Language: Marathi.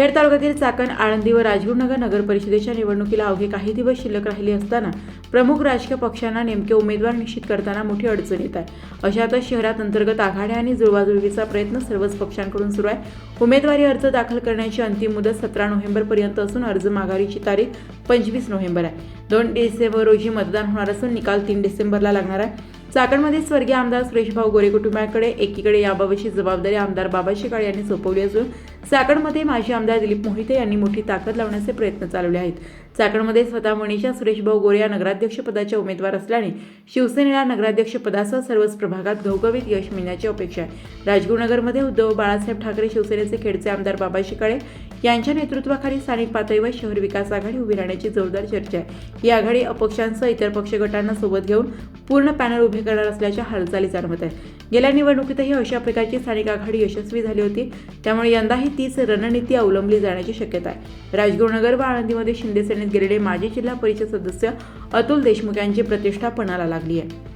खेड तालुक्यातील चाकण आळंदी व राजगुरुनगर नगर परिषदेच्या निवडणुकीला अवघे काही दिवस शिल्लक राहिली असताना प्रमुख राजकीय पक्षांना नेमके उमेदवार निश्चित करताना मोठी अडचण येत आहे. अशातच शहरात अंतर्गत आघाड्या आणि जुळवाजुळवीचा प्रयत्न सर्वच पक्षांकडून सुरू आहे. उमेदवारी अर्ज दाखल करण्याची अंतिम मुदत सतरा नोव्हेंबरपर्यंत असून अर्ज माघारीची तारीख पंचवीस नोव्हेंबर आहे. दोन डिसेंबर रोजी मतदान होणार असून निकाल तीन डिसेंबरला लागणार आहे. चाकणमध्ये स्वर्गीय आमदार सुरेशभाऊ गोरे कुटुंबाकडे एकीकडे याबाबतची जबाबदारी आमदार बाबा शेकाळे यांनी सोपवली असून चाकणमध्ये माजी आमदार दिलीप मोहिते यांनी मोठी ताकद लावण्याचे प्रयत्न चालवले आहेत. चाकणमध्ये स्वतः मनीषा सुरेशभाऊ गोरे या नगराध्यक्षपदाच्या उमेदवार असल्याने शिवसेनेला नगराध्यक्षपदासह सर्वच प्रभागात घवघवीत यश मिळण्याची अपेक्षा आहे. राजगुरुनगरमध्ये उद्धव बाळासाहेब ठाकरे शिवसेनेचे खेडचे आमदार बाबा शिकाळे यांच्या नेतृत्वाखाली स्थानिक पातळीवर शहर विकास आघाडी उभी राहण्याची जोरदार चर्चा आहे. ही आघाडी अपक्षांसह इतर पक्ष गटांना सोबत घेऊन पूर्ण पॅनल उभे करणार असल्याच्या हालचाली जाणवत आहे गेल्या निवडणुकीतही अशा प्रकारची स्थानिक आघाडी यशस्वी झाली होती. त्यामुळे यंदाही तीच रणनीती अवलंबली जाण्याची शक्यता आहे. राजगुरुनगर व आळंदीमध्ये शिंदे सेनेत गेलेले माजी जिल्हा परिषद सदस्य अतुल देशमुख यांची प्रतिष्ठा पणाला लागली आहे.